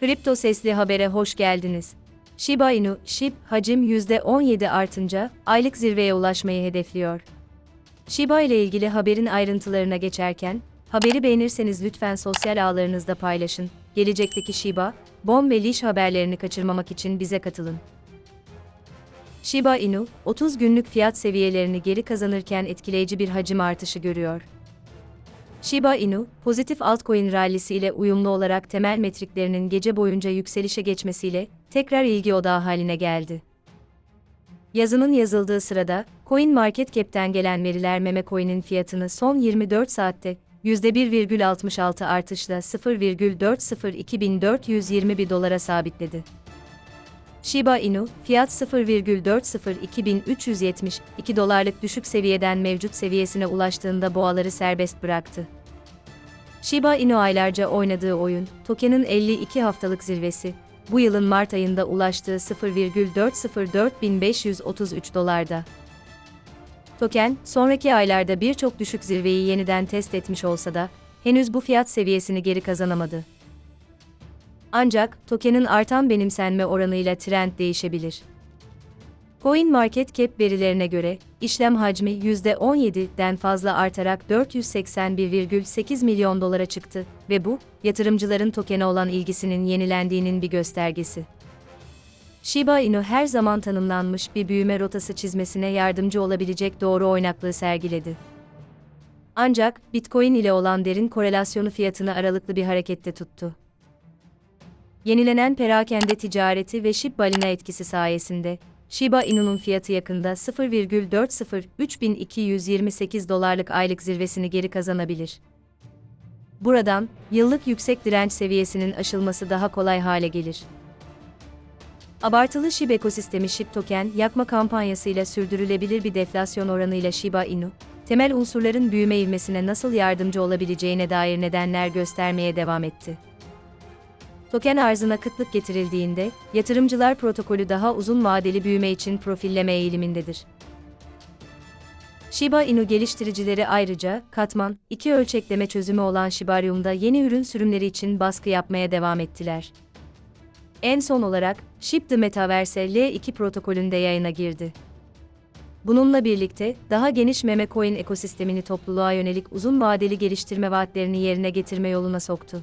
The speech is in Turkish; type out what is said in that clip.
Kripto Sesli Haber'e hoş geldiniz. Shiba Inu, SHIB, hacim %17 artınca aylık zirveye ulaşmayı hedefliyor. Shiba ile ilgili haberin ayrıntılarına geçerken, haberi beğenirseniz lütfen sosyal ağlarınızda paylaşın. Gelecekteki Shiba, Bon ve Lish haberlerini kaçırmamak için bize katılın. Shiba Inu, 30 günlük fiyat seviyelerini geri kazanırken etkileyici bir hacim artışı görüyor. Shiba Inu, pozitif altcoin rallisi ile uyumlu olarak temel metriklerinin gece boyunca yükselişe geçmesiyle tekrar ilgi odağı haline geldi. Yazının yazıldığı sırada, CoinMarketCap'ten gelen veriler meme coin'in fiyatını son 24 saatte %1,66 artışla 0,402.421 dolara sabitledi. Shiba Inu, fiyat 0,402.372 dolarlık düşük seviyeden mevcut seviyesine ulaştığında boğaları serbest bıraktı. Shiba Inu aylarca oynadığı oyun, tokenin 52 haftalık zirvesi, bu yılın Mart ayında ulaştığı 0,404533 dolarda. Token, sonraki aylarda birçok düşük zirveyi yeniden test etmiş olsa da, henüz bu fiyat seviyesini geri kazanamadı. Ancak, tokenin artan benimsenme oranıyla trend değişebilir. CoinMarketCap verilerine göre, işlem hacmi %17'den fazla artarak 481,8 milyon dolara çıktı ve bu, yatırımcıların tokene olan ilgisinin yenilendiğinin bir göstergesi. Shiba Inu her zaman tanımlanmış bir büyüme rotası çizmesine yardımcı olabilecek doğru oynaklığı sergiledi. Ancak, Bitcoin ile olan derin korelasyonu fiyatını aralıklı bir harekette tuttu. Yenilenen perakende ticareti ve SHIB balina etkisi sayesinde, Shiba Inu'nun fiyatı yakında 0,403228 dolarlık aylık zirvesini geri kazanabilir. Buradan, yıllık yüksek direnç seviyesinin aşılması daha kolay hale gelir. Abartılı SHIB ekosistemi SHIB token yakma kampanyasıyla sürdürülebilir bir deflasyon oranıyla Shiba Inu, temel unsurların büyüme ivmesine nasıl yardımcı olabileceğine dair nedenler göstermeye devam etti. Token arzına kıtlık getirildiğinde, yatırımcılar protokolü daha uzun vadeli büyüme için profilleme eğilimindedir. Shiba Inu geliştiricileri ayrıca, katman, iki ölçekleme çözümü olan Shibarium'da yeni ürün sürümleri için baskı yapmaya devam ettiler. En son olarak, SHIB the Metaverse L2 protokolünde yayına girdi. Bununla birlikte, daha geniş meme coin ekosistemini topluluğa yönelik uzun vadeli geliştirme vaatlerini yerine getirme yoluna soktu.